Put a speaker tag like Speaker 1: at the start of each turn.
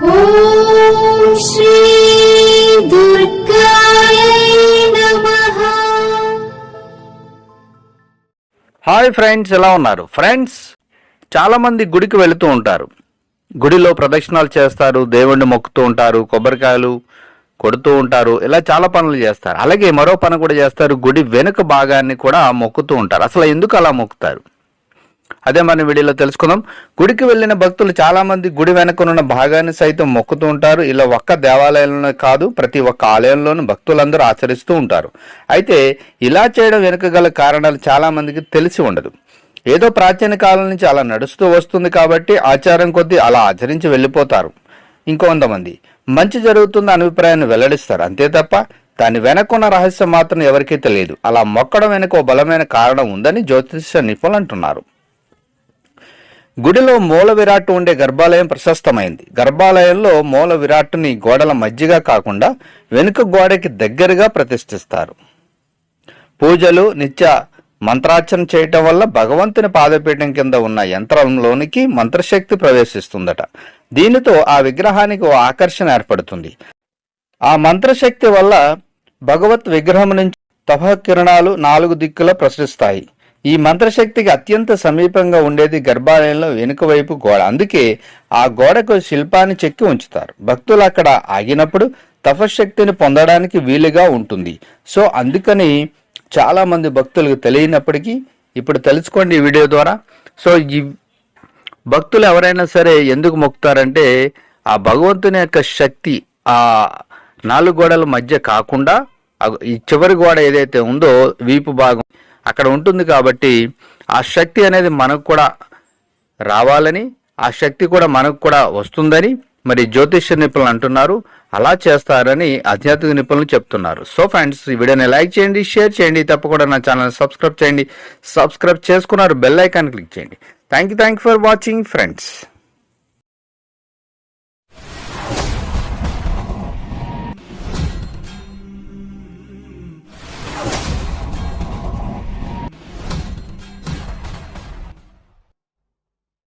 Speaker 1: Hi friends ఎలా ఉన్నారు? Friends చాలా మంది గుడికి వెళుతూ ఉంటారు. గుడిలో ప్రదక్షిణాలు చేస్తారు దేవుణ్ణి మొక్కుతూ ఉంటారు కొబ్బరికాయలు కొడుతూ ఉంటారు ఇలా చాలా పనులు చేస్తారు. అలాగే మరో పని కూడా చేస్తారు గుడి వెనుక భాగాన్ని కూడా మొక్కుతూ ఉంటారు. అసలు ఎందుకు అలా మొక్కుతారు? అదే మనం వీడియోలో తెలుసుకుందాం. గుడికి వెళ్ళిన భక్తులు చాలా మంది గుడి వెనకనున్న భాగాన్ని సైతం మొక్కుతూ ఉంటారు. ఇలా ఒక్క దేవాలయంలోనే కాదు ప్రతి ఒక్క ఆలయంలోనూ భక్తులందరూ ఆచరిస్తూ ఉంటారు. అయితే ఇలా చేయడం వెనుక గల కారణాలు చాలా మందికి తెలిసి ఉండదు. ఏదో ప్రాచీన కాలం నుంచి అలా నడుస్తూ వస్తుంది కాబట్టి ఆచారం కొద్దీ అలా ఆచరించి వెళ్ళిపోతారు. ఇంకొంతమంది మంచి జరుగుతున్న అభిప్రాయాన్ని వెల్లడిస్తారు. అంతే తప్ప దాని వెనకున్న రహస్యం మాత్రం ఎవరికీ తెలియదు. అలా మొక్కడం వెనుక ఓ బలమైన కారణం ఉందని జ్యోతిష నిపుణులు అంటున్నారు. గుడిలో మూల విరాట్ ఉండే గర్భాలయం ప్రశస్తమైంది. గర్భాలయంలో మూల విరాట్టుని గోడల మధ్యగా కాకుండా వెనుక గోడకి దగ్గరగా ప్రతిష్ఠిస్తారు. పూజలు నిత్య మంత్రార్చన చేయటం వల్ల భగవంతుని పాదపీఠం కింద ఉన్న యంత్రంలోనికి మంత్రశక్తి ప్రవేశిస్తుందట. దీనితో ఆ విగ్రహానికి ఓ ఆకర్షణ ఏర్పడుతుంది. ఆ మంత్రశక్తి వల్ల భగవత్ విగ్రహం నుంచి తపకిరణాలు నాలుగు దిక్కుల ప్రసరిస్తాయి. ఈ మంత్రశక్తికి అత్యంత సమీపంగా ఉండేది గర్భాలయంలో వెనుక వైపు గోడ. అందుకే ఆ గోడకు శిల్పాన్ని చెక్కి ఉంచుతారు. భక్తులు అక్కడ ఆగినప్పుడు తపశక్తిని పొందడానికి వీలుగా ఉంటుంది. సో అందుకని చాలా మంది భక్తులకు తెలియనప్పటికీ ఇప్పుడు తెలుసుకోండి ఈ వీడియో ద్వారా. సో ఈ భక్తులు ఎవరైనా సరే ఎందుకు మొక్కుతారంటే ఆ భగవంతుని యొక్క శక్తి ఆ నాలుగు గోడల మధ్య కాకుండా ఈ చివరి గోడ ఏదైతే ఉందో వీపు భాగం అక్కడ ఉంటుంది కాబట్టి ఆ శక్తి అనేది మనకు కూడా రావాలని ఆ శక్తి కూడా మనకు కూడా వస్తుందని మరి జ్యోతిష్య నిపుణులు అంటున్నారు. అలా చేస్తారని ఆధ్యాత్మిక నిపుణులు చెప్తున్నారు. సో ఫ్రెండ్స్ ఈ వీడియోని లైక్ చేయండి షేర్ చేయండి తప్పకుండా నా ఛానల్ సబ్స్క్రైబ్ చేయండి. సబ్స్క్రైబ్ చేసుకున్నారు బెల్ ఐకాన్ క్లిక్ చేయండి. Thank you thank you for watching friends.